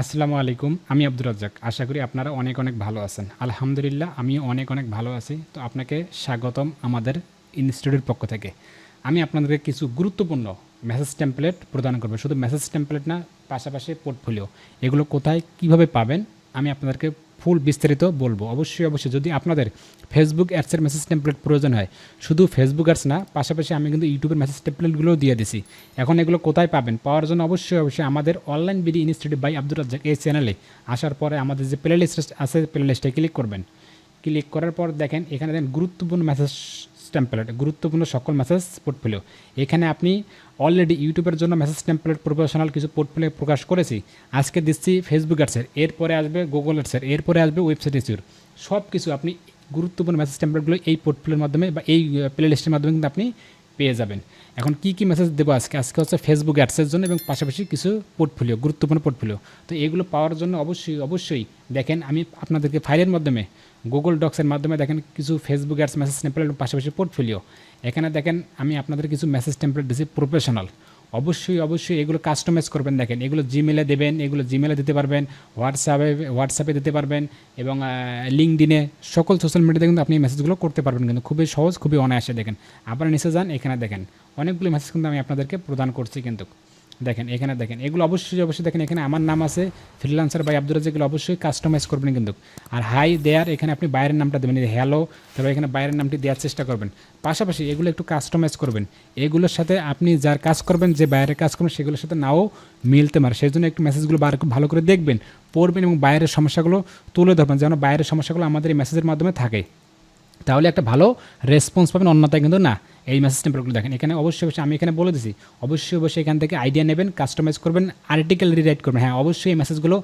আসসালামু আলাইকুম, আমি আব্দুর রাজ্জাক। আশা করি আপনারা অনেক অনেক ভালো আছেন। আলহামদুলিল্লাহ, আমিও অনেক অনেক ভালো আছি। তো আপনাকে স্বাগতম আমাদের ইনস্টিটিউটের পক্ষ থেকে। আমি আপনাদেরকে কিছু গুরুত্বপূর্ণ মেসেজ টেম্পলেট প্রদান করব। শুধু মেসেজ টেমপ্লেট না, পাশাপাশি পোর্টফোলিও। এগুলো কোথায়, কীভাবে পাবেন, আমি আপনাদেরকে ফুল বিস্তারিত বলব। অবশ্যই অবশ্যই। যদি আপনাদের ফেসবুক অ্যাডসের মেসেজ টেমপ্লেট প্রয়োজন হয়, শুধু ফেসবুক অ্যাডস না, পাশাপাশি আমি কিন্তু ইউটিউবের মেসেজ টেমপ্লেটগুলোও দিয়ে দিছি। এখন এগুলো কোথায় পাবেন? পাওয়ার জন্য অবশ্যই অবশ্যই আমাদের online BD institute by Abdul Razzak এই চ্যানেলে আসার পরে আমাদের যে প্লে লিস্ট আছে প্লে লিস্টে ক্লিক করবেন। ক্লিক করার পর দেখেন, এখানে দেখেন গুরুত্বপূর্ণ মেসেজ টেমপ্লেট গুরুত্বপূর্ণ সকল মেসেজ পোর্টফোলিও এখানে আপনি অলরেডি ইউটিউবের জন্য মেসেজ টেমপ্লেট প্রফেশনাল কিছু পোর্টফোলিও প্রকাশ করেছি। আজকে দিচ্ছি ফেসবুক অ্যাডসের এরপরে আসবে গুগল অ্যাডসের এরপরে আসবে ওয়েবসাইট ইস্যুর সব কিছু আপনি গুরুত্বপূর্ণ মেসেজ টেমপ্লেটগুলো এই পোর্টফোলিওর মাধ্যমে বা এই প্লে লিস্টের মাধ্যমে কিন্তু আপনি পেয়ে যাবেন। এখন কি কি মেসেজ দেবো আজকে? আজকে হচ্ছে ফেসবুক অ্যাডসের জন্য এবং পাশাপাশি কিছু পোর্টফোলিও গুরুত্বপূর্ণ পোর্টফোলিও তো এগুলো পাওয়ার জন্য অবশ্যই অবশ্যই দেখেন আমি আপনাদেরকে ফাইলের মাধ্যমে গুগল ডক্সের মাধ্যমে দেখেন কিছু ফেসবুক অ্যাডস মেসেজ টেম্পলেট পাশাপাশি পোর্টফোলিও এখানে দেখেন আমি আপনাদের কিছু মেসেজ টেম্পলেট দিচ্ছি প্রফেশনাল অবশ্যই অবশ্যই এগুলো কাস্টমাইজ করবেন। দেখেন এগুলো জিমেলে দেবেন, এগুলো জিমেলে দিতে পারবেন হোয়াটসঅ্যাপে হোয়াটসঅ্যাপে দিতে পারবেন এবং লিঙ্কডিনে সকল সোশ্যাল মিডিয়াতে কিন্তু আপনি মেসেজগুলো করতে পারবেন কিন্তু খুবই সহজ, খুবই অনায়াসে দেখেন। আপনারা নিচে যান, এখানে দেখেন। অনেকগুলো মেসেজ কিন্তু আমি আপনাদেরকে প্রদান করছি কিন্তু। দেখেন, এখানে দেখেন, এগুলো অবশ্যই অবশ্যই দেখেন, এখানে আমার নাম আছে ফ্রিলান্সার বাই আব্দুল রাজ্জাক, এগুলো অবশ্যই কাস্টমাইজ করবেন কিন্তু। আর হাই দেয়ার এখানে আপনি বাইরের নামটা দেবেন হ্যালো তারপর এখানে বাইরের নামটি দেওয়ার চেষ্টা করবেন। পাশাপাশি এগুলো একটু কাস্টমাইজ করবেন। এগুলোর সাথে আপনি যার কাজ করবেন, যে বাইরের কাজ করবেন, সেগুলোর সাথে নাও মিলতে পারে। সেই জন্য একটু মেসেজগুলো বার ভালো করে দেখবেন, পড়বেন এবং বাইরের সমস্যাগুলো তুলে ধরবেন, যেন বাইরের সমস্যাগুলো আমাদের এই মেসেজের মাধ্যমে থাকে। তাহলে একটা ভালো রেসপন্স পাবেন, অন্যথায় কিন্তু না। এই মেসেজ টেম্পলেটগুলো দেখেন। এখানে অবশ্যই অবশ্যই আমি এখানে বলে দিছি, অবশ্যই অবশ্যই এখান থেকে আইডিয়া নেবেন কাস্টমাইজ করবেন আর্টিকেল রিরাইট করবেন। হ্যাঁ অবশ্যই এই মেসেজগুলো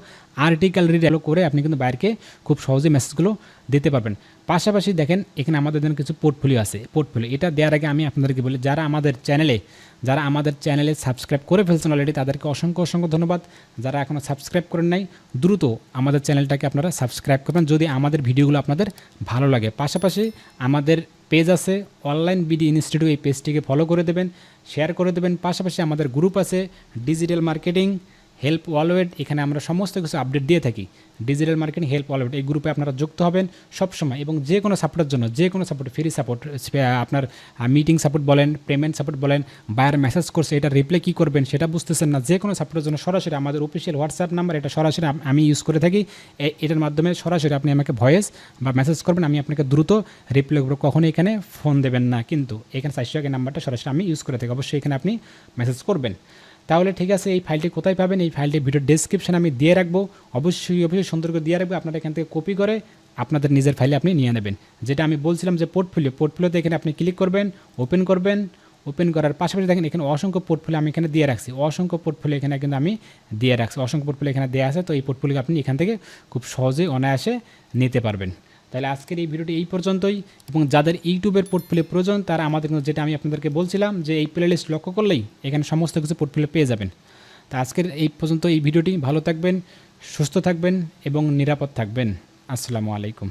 আর্টিকেল রিরাইট করে আপনি কিন্তু বাইরকে খুব সহজেই মেসেজগুলো দিতে পারবেন। পাশাপাশি দেখেন, এখানে আমাদের জন্য কিছু পোর্টফোলিও আছে। পোর্টফোলিও এটা দেওয়ার আগে আমি আপনাদেরকে বলি, যারা আমাদের চ্যানেলে যারা আমাদের চ্যানেলে সাবস্ক্রাইব করে ফেলছেন অলরেডি তাদেরকে অসংখ্য অসংখ্য ধন্যবাদ। যারা এখনও সাবস্ক্রাইব করেন নাই, দ্রুত আমাদের চ্যানেলটাকে আপনারা সাবস্ক্রাইব করবেন, যদি আমাদের ভিডিওগুলো আপনাদের ভালো লাগে। পাশাপাশি আমাদের পেজ আছে অনলাইন বিডি ইনস্টিটিউট এই পেজটিকে ফলো করে দেবেন শেয়ার করে দেবেন, পাশাপাশি আমাদের গ্রুপ আছে ডিজিটাল মার্কেটিং হেল্প ওয়ালওয়েট এখানে আমরা সমস্ত কিছু আপডেট দিয়ে থাকি। ডিজিটাল মার্কেটিং হেল্প ওয়ালওয়েট এই গ্রুপে আপনারা যুক্ত হবেন সবসময় এবং যে কোনো সাপোর্টের জন্য, যে কোনো সাপোর্ট ফ্রি সাপোর্ট আপনার মিটিং সাপোর্ট বলেন পেমেন্ট সাপোর্ট বলেন বায়ার মেসেজ করছে, এটা রিপ্লাই কী করবেন সেটা বুঝতেছেন না, যে কোনো সাপোর্টের জন্য সরাসরি আমাদের অফিসিয়াল হোয়াটসঅ্যাপ নাম্বার এটা সরাসরি আমি ইউজ করে থাকি। এটার মাধ্যমে সরাসরি আপনি আমাকে ভয়েস বা মেসেজ করবেন, আমি আপনাকে দ্রুত রিপ্লাই করব। কখনই এখানে ফোন দেবেন না, কিন্তু এখানে চারশো নাম্বারটা সরাসরি আমি ইউজ করে থাকি। অবশ্যই এখানে আপনি মেসেজ করবেন। তাহলে ঠিক আছে, এই ফাইলটি কোথায় পাবেন? এই ফাইলটি ভিডিও ডেসক্রিপশনে আমি দিয়ে রাখব। অবশ্যই অবশ্যই সুন্দর করে দিয়ে রাখব। আপনারা এখান থেকে কপি করে আপনাদের নিজের ফাইলে আপনি নিয়ে নেবেন। যেটা আমি বলছিলাম যে পোর্টফোলিও পোর্টফোলিওতে এখানে আপনি ক্লিক করবেন ওপেন করবেন। ওপেন করার পাশাপাশি দেখেন এখানে অসংখ্য পোর্টফোলিও আমি এখানে দিয়ে রাখছি। অসংখ্য পোর্টফোলিও এখানে কিন্তু আমি দিয়ে রাখছি। অসংখ্য পোর্টফোলিও এখানে দেওয়া আছে। তো এই পোর্টফোলিও আপনি এখান থেকে খুব সহজেই অনায়াসে নিতে পারবেন। তাহলে আজকের এই ভিডিওটি এই পর্যন্তই। এবং যাদের ইউটিউবের পোর্টফোলিও প্রয়োজন, তারা আমাদের যেটা আমি আপনাদেরকে বলছিলাম যে এই প্লে লিস্ট লক্ষ্য করলেই এখানে সমস্ত কিছু পোর্টফোলিও পেয়ে যাবেন। তা আজকের এই পর্যন্ত এই ভিডিওটি। ভালো থাকবেন, সুস্থ থাকবেন এবং নিরাপদ থাকবেন। আসসালামু আলাইকুম।